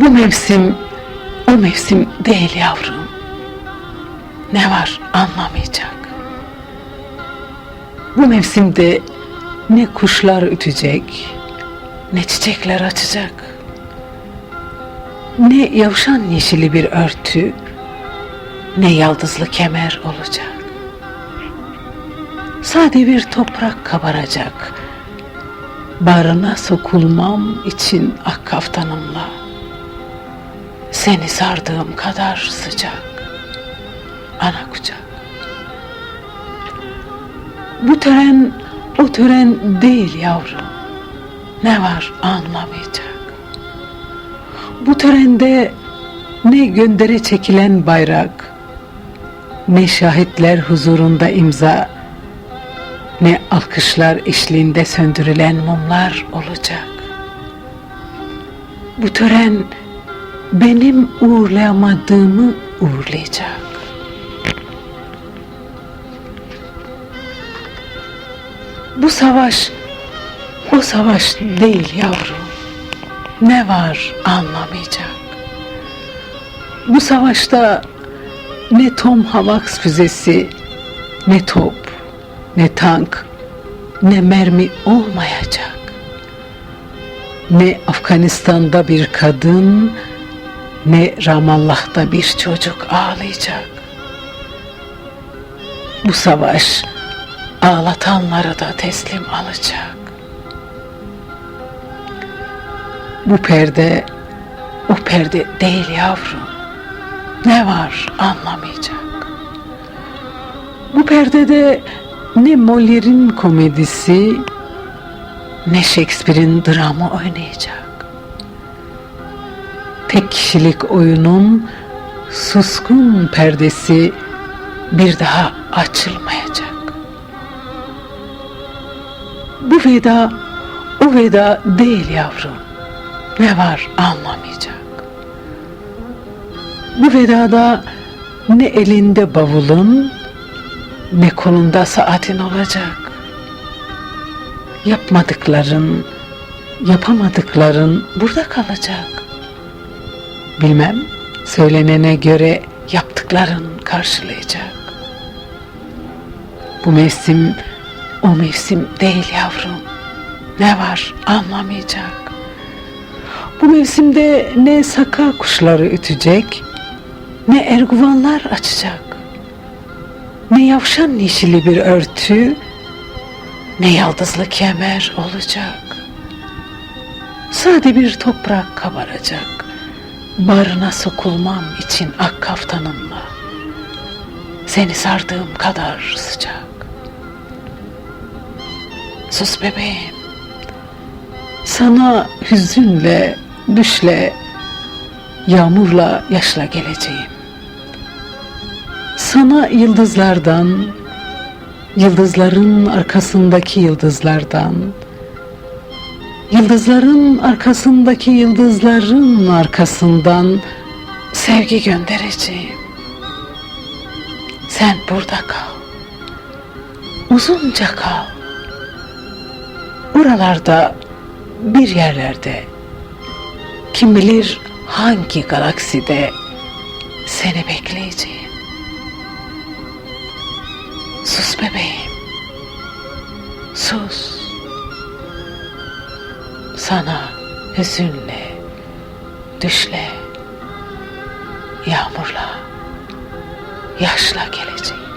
Bu mevsim o mevsim değil yavrum. Ne var anlamayacak. Bu mevsimde ne kuşlar ütecek, ne çiçekler açacak. Ne yavşan yeşili bir örtü, ne yaldızlı kemer olacak. Sade bir toprak kabaracak. Barına sokulmam için ak kaftanımla. Seni sardığım kadar sıcak. Ana kucak. Bu tören o tören değil yavrum. Ne var anlamayacak. Bu törende ne göndere çekilen bayrak, ne şahitler huzurunda imza, ne alkışlar eşliğinde söndürülen mumlar olacak. Bu tören benim uğurlayamadığımı uğurlayacak. Bu savaş o savaş değil yavrum. Ne var anlamayacak. Bu savaşta ne Tom Havax füzesi, ne top, ne tank, ne mermi olmayacak. Ne Afganistan'da bir kadın, ne Ramallah'ta bir çocuk ağlayacak. Bu savaş ağlatanları da teslim alacak. Bu perde o perde değil yavrum. Ne var anlamayacak. Bu perdede ne Molière'in komedisi ne Shakespeare'in dramı oynayacak. Tek kişilik oyunun suskun perdesi bir daha açılmayacak. Bu veda o veda değil yavrum. Ne var anlamayacak. Bu vedada ne elinde bavulun ne kolunda saatin olacak. Yapmadıkların, yapamadıkların burada kalacak. Bilmem, söylenene göre yaptıkların karşılayacak. Bu mevsim o mevsim değil yavrum. Ne var anlamayacak. Bu mevsimde ne saka kuşları ütecek, ne erguvanlar açacak. Ne yavşan yeşili bir örtü, ne yaldızlı kemer olacak. Sade bir toprak kabaracak. Barına sokulmam için ak kaftanımla. Seni sardığım kadar sıcak. Sus bebeğim. Sana hüzünle, düşle, yağmurla, yaşla geleceğim. Sana yıldızlardan, yıldızların arkasındaki yıldızlardan, yıldızların arkasındaki yıldızların arkasından sevgi göndereceğim. Sen burada kal. Uzunca kal. Buralarda bir yerlerde kim bilir hangi galakside seni bekleyeceğim. Sus bebeğim. Sus. Sana hüzünle, düşle, yağmurla, yaşla geleceğim.